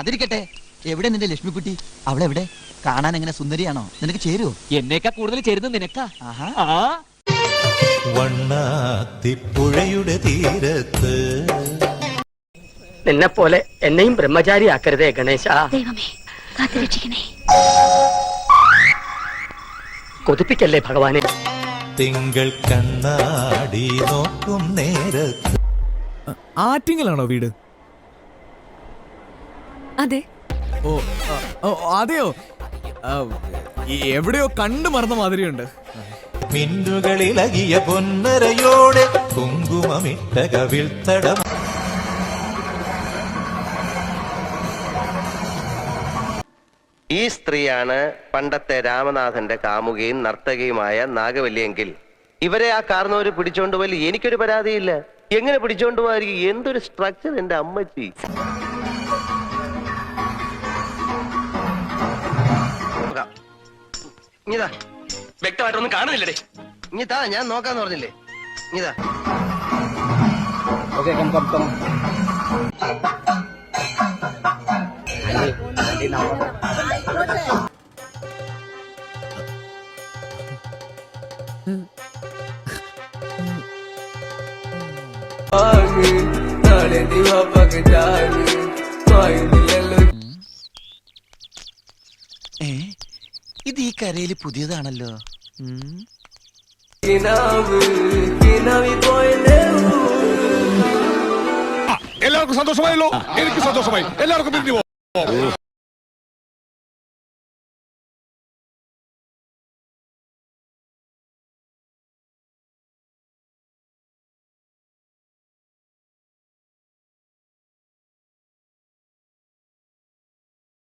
അതിരിക്കട്ടെ. എവിടെ നിന്റെ ലക്ഷ്മിക്കുട്ടി? അവളെവിടെ? കാണാൻ എങ്ങനെ സുന്ദരിയാണോ? നിനക്ക് ചേരുവോ? എന്നേക്കാ കൂടുതൽ ചേരുന്നത് നിനക്കാ? വണ്ണാത്തിപ്പുഴയുടെ തീരത്ത്. നിന്നെ പോലെ എന്നെയും ബ്രഹ്മചാരിയാക്കരുതേ ഗണേശ. കൊതിപ്പിക്കല്ലേ ഭഗവാനെ? തിങ്കൾ കണ്ണാടി നോക്കും നേരത്ത്. ആറ്റിങ്ങലാണോ വീട്? അതെ. ഓ അതെയോ? ആ, എവിടെയോ കണ്ടു മറന്ന മാതിരിയുണ്ട്. മിന്നുകളിലകിയ പൊന്നരയോടെ കുങ്കുമമിട്ട കവിൾത്തടം ഈ സ്ത്രീയാണ് പണ്ടത്തെ രാമനാഥന്റെ കാമുകയും നർത്തകിയുമായ നാഗവല്ലിയെങ്കിൽ. ഇവരെ ആ കാർന്നവര് പിടിച്ചോണ്ട് പോയി എനിക്കൊരു പരാതിയില്ല. എങ്ങനെ പിടിച്ചോണ്ട് പോകാതിരിക്കും എന്തൊരു സ്ട്രക്ചർ എന്റെ അമ്മച്ചി. ഇതാ. വ്യക്തമായിട്ടൊന്നും കാണുന്നില്ലേ ഇതാ ഞാൻ നോക്കാന്ന് പറഞ്ഞില്ലേ? ഇതാ. ഏ ഇത് ഈ കരയിൽ പുതിയതാണല്ലോ. ഉം. എല്ലാവർക്കും സന്തോഷമായല്ലോ. എനിക്ക് സന്തോഷമായി. എല്ലാവർക്കും പിരിഞ്ഞു